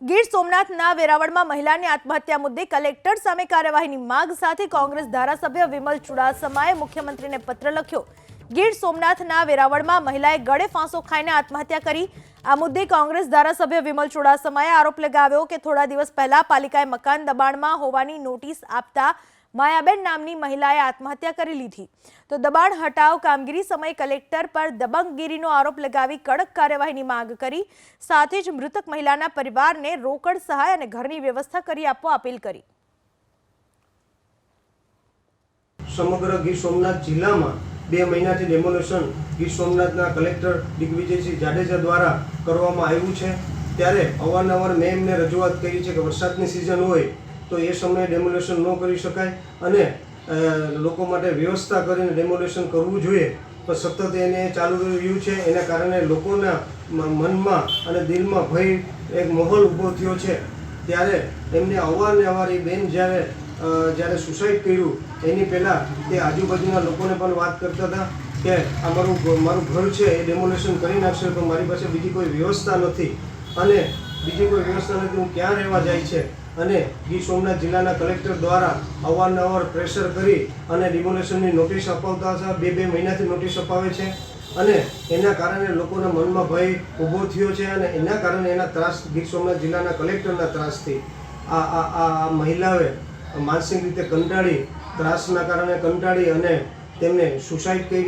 ગીર સોમનાથના વેરાવળમાં મહિલાની આત્મહત્યા મુદ્દે કલેક્ટર સામે કાર્યવાહીની માગ સાથે કોંગ્રેસ ધારાસભ્ય વિમલ ચુડાસમાએ મુખ્યમંત્રીને પત્ર લખ્યો. ગીર સોમનાથના વેરાવળમાં મહિલાએ ગળે ફાંસો ખાઈને આત્મહત્યા કરી. આ મુદ્દે કોંગ્રેસ ધારાસભ્ય વિમલ ચુડાસમાએ આરોપ લગાવ્યો કે થોડા દિવસ પહેલા પાલિકાએ મકાન દબાણમાં હોવાની નોટિસ આપતા માયાબેન નામની મહિલાએ આત્મહત્યા કરી લીધી. તો દબાણ હટાવ કામગીરી સમયે કલેક્ટર પર દબંગગીરીનો આરોપ લગાવી કડક કાર્યવાહીની માંગ કરી, સાથે જ મૃતક મહિલાના પરિવારને રોકડ સહાય અને ઘરની વ્યવસ્થા કરી આપવા અપીલ કરી. સમગ્ર ગીર સોમનાથ જિલ્લામાં બે મહિનાથી ડેમોલેશન ગીર સોમનાથના કલેક્ટર દિગ્વિજયસિંહ જાડેજા દ્વારા કરવામાં આવ્યું છે. ત્યારે અવારનવાર મેં એમને રજૂઆત કરી છે કે વરસાદની સિઝન હોય તો એ સમયે ડેમોલેશન ન કરી શકાય અને લોકો માટે વ્યવસ્થા કરીને ડેમોલેશન કરવું જોઈએ. પણ સતત એને ચાલુ રહ્યું છે. એના કારણે લોકોના મનમાં અને દિલમાં ભય એક માહોલ ઊભો થયો છે. ત્યારે એમને અવારનવાર એ બેન જ્યારે જ્યારે સુસાઇડ કર્યું, એની પહેલાં તે આજુબાજુના લોકોને પણ વાત કરતા હતા કે આ મારું મારું ઘર છે, એ ડેમોલેશન કરી નાખશે તો મારી પાસે બીજી કોઈ વ્યવસ્થા નથી. અને બીજી કોઈ વ્યવસ્થા નથી, હું ક્યાં રહેવા જાય છે? અને ગીર સોમનાથ જિલ્લાના કલેક્ટર દ્વારા અવારનવાર પ્રેશર કરી અને ડિમોલેશનની નોટિસ અપાવતા હતા. બે બે મહિનાથી નોટિસ અપાવે છે અને એના કારણે લોકોના મનમાં ભય ઊભો થયો છે અને એના કારણે એના ત્રાસ ગીર સોમનાથ જિલ્લાના કલેક્ટરના ત્રાસથી આ આ આ મહિલાએ માનસિક રીતે કંટાળી, ત્રાસના કારણે કંટાળી અને તેમને સુસાઇડ કરી